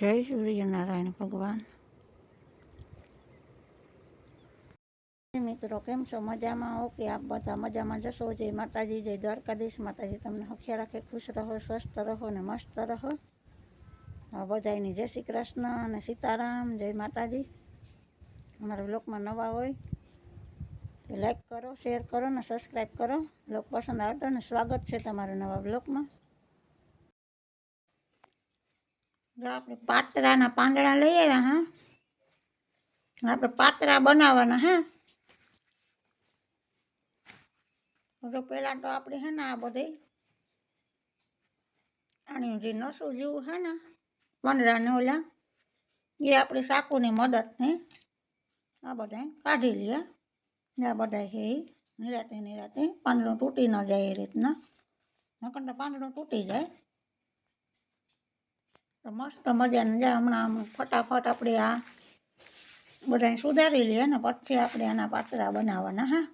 જય સૂર્યનારાયણ ભગવાન મિત્રો, કેમ છો? મજામાં ઓકે આપ બધા મજામાં જશો? જય માતાજી, જય દ્વારકાધીશ. માતાજી, તમને હખ્યા રાખે, ખુશ રહો, સ્વસ્થ રહો ને મસ્ત રહો. આ બધાયની જય શ્રી કૃષ્ણ અને સીતારામ. જય માતાજી. અમારા બ્લોગમાં નવા હોય તો લાઈક કરો શેર કરો ને સબસ્ક્રાઈબ કરો. બ્લોગ પસંદ આવતો ને સ્વાગત છે તમારું નવા બ્લોગમાં જો આપણે પાતરાના પાંદડા લઈ આવ્યા, હા? આપણે પાતરા બનાવવાના, હા? તો પહેલાં તો આપણે, હે ને, આ બધે આની જે નસું જેવું, હે ને પાંદડાને ઓલા, એ આપણે સાકુની મદદ, હે? આ બધા કાઢી લઈએ આ બધા હે, નિરાતે નિરાતે પાંદડું તૂટી ન જાય એ રીતના. નકર તો પાંદડું તૂટી જાય. તો મસ્ત મજાને જાય હમણાં આમ ફટાફટ આપણે આ બધાને સુધારી લઈએ ને પછી આપણે આના પાતળા બનાવવાના, હા.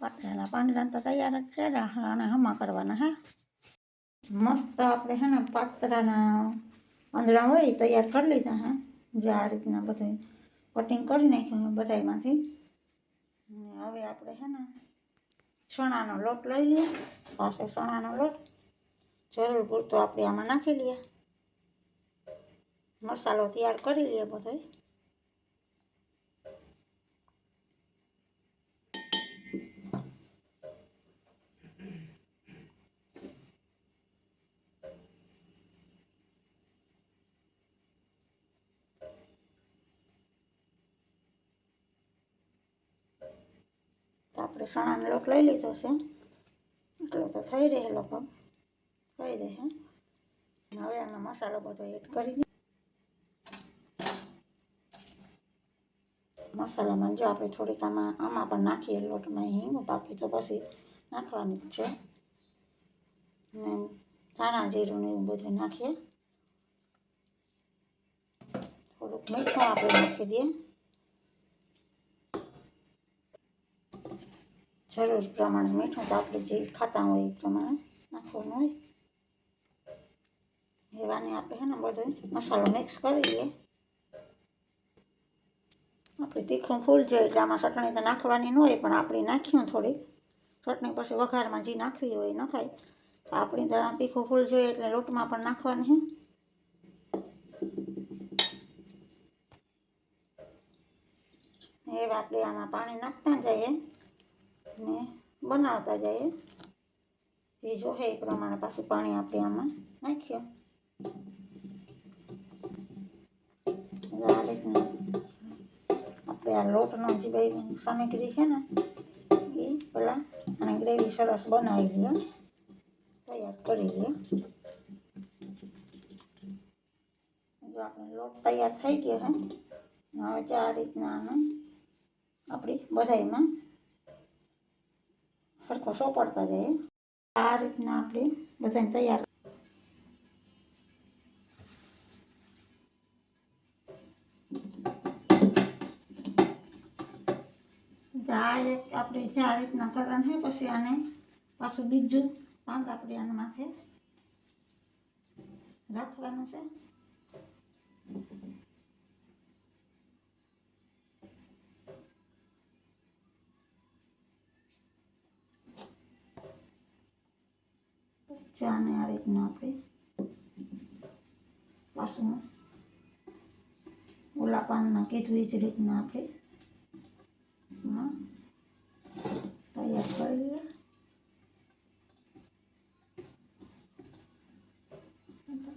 પાતરાના પાંદડા તો તૈયાર જ છે ને આને હમા કરવાના, હા. મસ્ત આપણે હે ને પાતરાના પાંદડા હોય તૈયાર કરી લીધા, હા. જે આ રીતના બધું કટિંગ કરી નાખ્યું બધાયમાંથી. ને હવે આપણે હે ને ચણાનો લોટ લઈ લઈએ પાસે ચણાનો લોટ. જરૂર પૂરતો આપણે આમાં નાખી લઈએ. મસાલો તૈયાર કરી લઈએ બધો. ચણાનો લોટ લઈ લીધો છે. એટલો તો થઈ રહે લગભગ થઈ રહે હવે આમાં મસાલો બધો એડ કરી દે. મસાલામાં જો આપણે થોડીક આમાં આમાં પણ નાખીએ લોટમાં હિંગ, બાકી તો પછી નાખવાની જ છે. ને ધાણા જીરું ને એવું બધું નાખીએ. થોડુંક મીઠું આપણે નાખી દઈએ. જરૂર પ્રમાણે મીઠું તો આપણે જે ખાતા હોય એ પ્રમાણે નાખવાનું હોય. એવાની આપણે છે ને બધો મસાલો મિક્સ કરી લઈએ. આપણે તીખું ફૂલ જોઈએ એટલે આમાં ચટણી તો નાખવાની ન હોય, પણ આપણે નાખ્યું થોડીક. ચટણી પછી વઘારમાં જે નાખવી હોય એ નખાય. તો આપણી તો તીખું ફૂલ જોઈએ એટલે લોટમાં પણ નાખવાની છે હવે આપણે આમાં પાણી નાખતા જઈએ. ને બનાવતા જઈએ. જે જોહે એ પ્રમાણે પાછું પાણી આપણે આમાં નાખ્યું આ રીતના આપણે આ લોટનો જે ભાઈ સામગ્રી છે ને, એ પેલા અને ગ્રેવી સરસ બનાવી લઈએ, તૈયાર કરી લઈએ. જો આપણે લોટ તૈયાર થઈ ગયો હે હવે આ રીતના અમે આપણી બધાયમાં સરખો સોપડતા જાય આ રીતના આપણે બધાને તૈયાર આ એક આપણે જે આ રીતના કરવાનું છે, પછી આને પાછું બીજું પાંદ આપણે આના માથે રાખવાનું છે. ચાને આ રીતના આપણે પાછું ઓલા પાનના કીધું એ જ રીતના આપણે તૈયાર કરી લઈએ.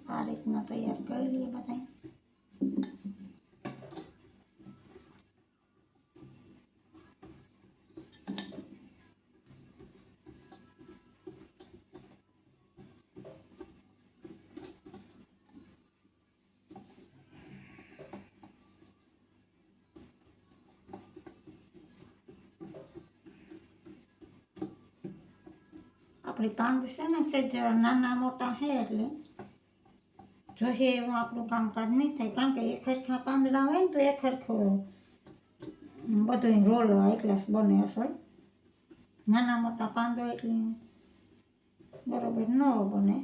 આ રીતના તૈયાર કરી લઈએ બધા આપણી પાંદ છે ને સેજ નાના મોટા છે એટલે જોઈએ એવું આપણું કામકાજ નહીં થાય, કારણ કે એક હરખા પાંદડા હોય ને તો એક હરખો બધું રોલ એકલાસ બને અસર નાના મોટા પાંદો એટલે બરોબર ન બને.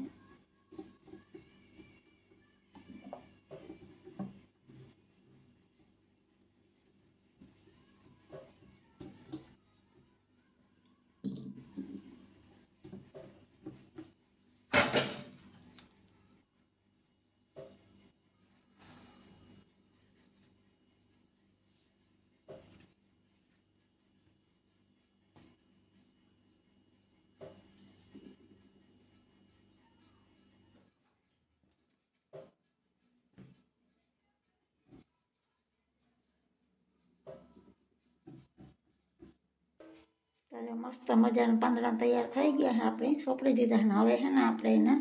તો મસ્ત મજાના પાંદડા તૈયાર થઈ ગયા છે આપણે. સોંપડી દીધા ને હવે છે ને આપણે એને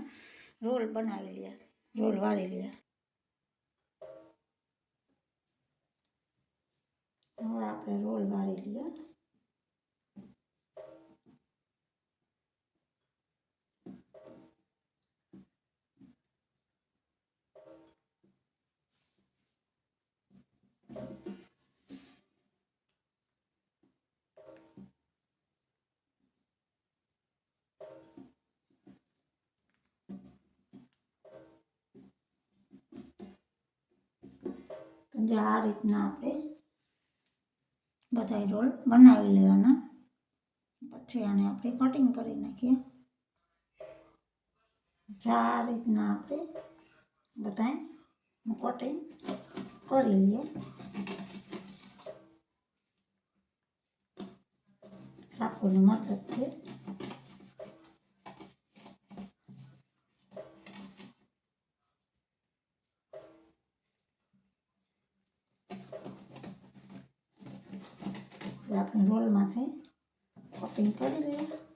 રોલ બનાવી લઈએ રોલ વાળી લઈએ હવે આપણે રોલ વાળી લઈએ તો જો આ રીતના આપણે બધા રોલ બનાવી લેવાના પછી આને આપણે કટિંગ કરી નાખીએ જો આ રીતના આપણે બધા કટિંગ કરી લઈએ ચાકુની મદદથી એટલે આપણે રોલમાંથી કટિંગ કરી લઈએ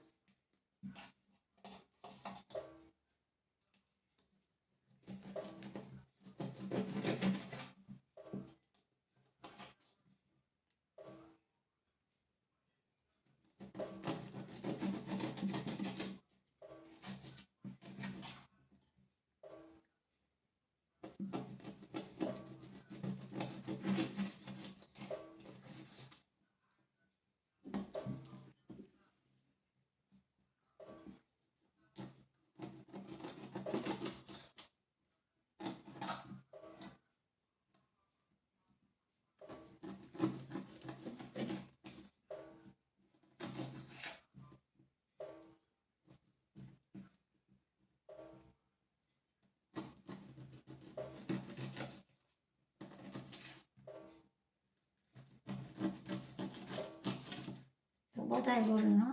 તો બધા રોલનો આ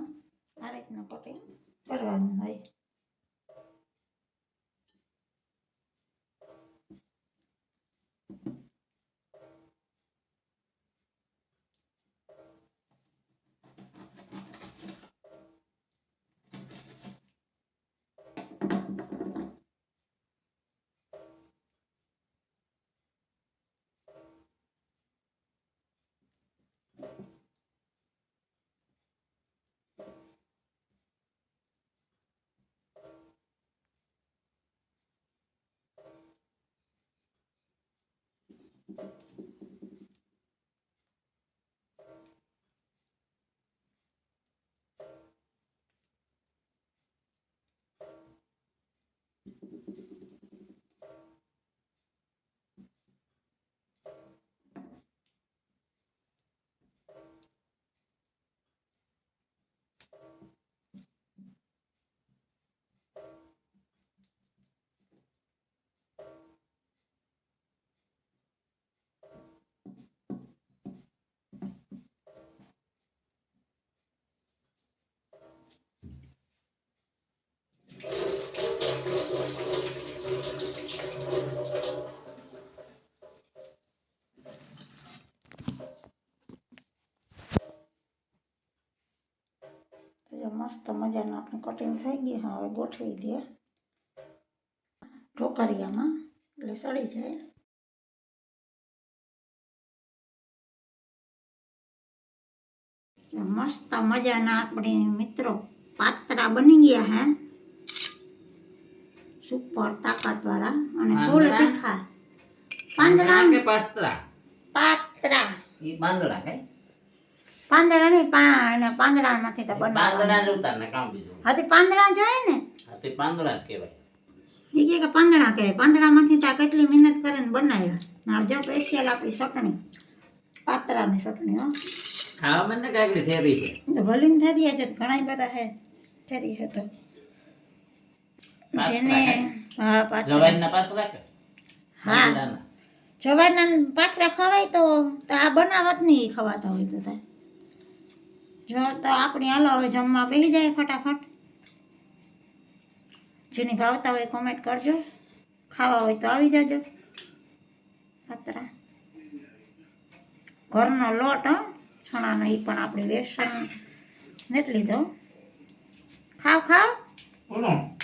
જો મસ્ત મજાનું આપણે કટિંગ થઈ ગયું હવે ગોઠવી દઈએ. ઢોકરિયામાં એટલે સડી જાય. મસ્ત મજાના આપણે મિત્રો પાત્રા બની ગયા હે. સુપર તાકાત વાળા અને ફૂલ? તીખા. પાંદડા? કે પાસ્ત્રા? પાત્રા. એ બાંદડા કઈ? પાંદડા નહીં પા પાંદડામાંથી પાંદડા તો પાંદડા બનાવવાના જ ઉતાર ને કામ બીજું. હાથી પાંદડા જોઈએ ને? હાથી પાંદડા જ કહેવાય. એ કે પાંદડા કહેવાય. પાંદડામાંથી તો કેટલી મહેનત કરીને બનાવ્યા. આ જો સ્પેશિયલ આપણી ચટણી. પાતરાની ચટણી હો. ખાવા મને કાંઈક થેરી છે? તો થેરી છે ઘણા બધા હે. થેરી છે તો. જેને હા? પાતરા. પાતરા હા? જવારના પાતરા ખવાય તો તો આ બનાવત નહીં ખવાતા હોય તો થાય. જો તો આપણી હાલો હવે જમવા બેસી જાય ફટાફટ. જેની ભાવતા હોય કોમેન્ટ કરજો. ખાવા હોય તો આવી જાજો. પાતરા ઘરનો લોટ, હો? છણાનો એ પણ આપણે વેસણ નથી લીધો. ખાવ ખાવ.